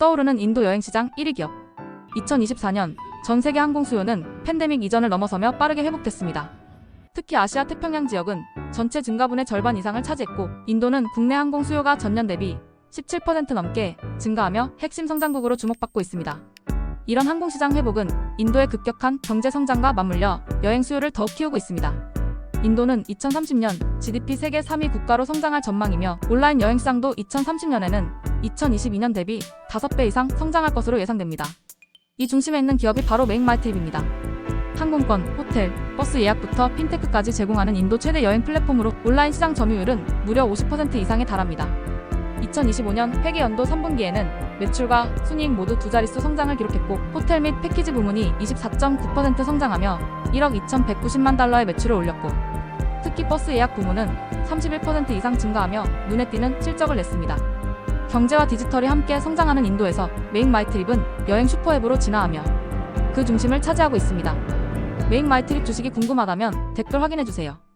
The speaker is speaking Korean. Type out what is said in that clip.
떠오르는 인도 여행 시장 1위 기업. 2024년 전 세계 항공 수요는 팬데믹 이전을 넘어서며 빠르게 회복됐습니다. 특히 아시아 태평양 지역은 전체 증가분의 절반 이상을 차지했고 인도는 국내 항공 수요가 전년 대비 17% 넘게 증가하며 핵심 성장국으로 주목받고 있습니다. 이런 항공 시장 회복은 인도의 급격한 경제 성장과 맞물려 여행 수요를 더욱 키우고 있습니다. 인도는 2030년 GDP 세계 3위 국가로 성장할 전망이며 온라인 여행 시장도 2030년에는 2022년 대비 5배 이상 성장할 것으로 예상됩니다. 이 중심에 있는 기업이 바로 메인마이트립입니다. 항공권, 호텔, 버스 예약부터 핀테크까지 제공하는 인도 최대 여행 플랫폼으로 온라인 시장 점유율은 무려 50% 이상에 달합니다. 2025년 회계 연도 3분기에는 매출과 순이익 모두 두 자릿수 성장을 기록했고 호텔 및 패키지 부문이 24.9% 성장하며 1억 2,190만 달러의 매출을 올렸고 특히 버스 예약 부문은 31% 이상 증가하며 눈에 띄는 실적을 냈습니다. 경제와 디지털이 함께 성장하는 인도에서 메인 마이 트립은 여행 슈퍼앱으로 진화하며 그 중심을 차지하고 있습니다. 메인 마이 트립 주식이 궁금하다면 댓글 확인해주세요.